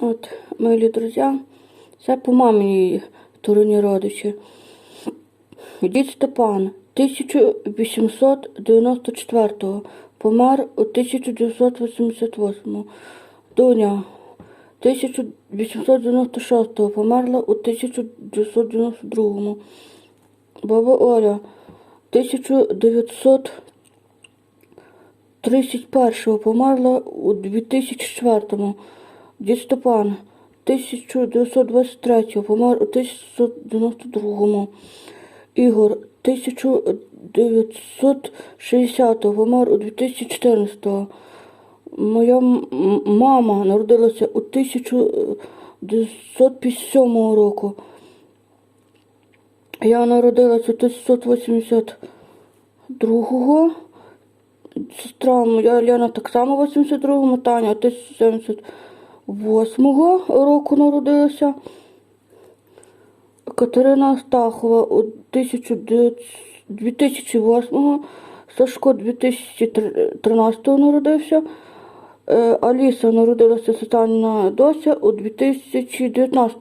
От, милі друзі, це по маминій стороні родичі. Дід Степан 1894 помер у 1988. Доня 1896 померла у 1992. Баба Оля 1931 померла у 2004. Дід Степан 1923 помер у 1992. Ігор 1960 помер у 2014. Моя мама народилася у 1957 року. Я народилася у 1982. Сестра моя Лена так само в 82-му, Таня у 1078 року народилася. Катерина Астахова у 1900 2008, Сашко 2013 народився. Е, Аліса народилася Сатаніна Дося у 2019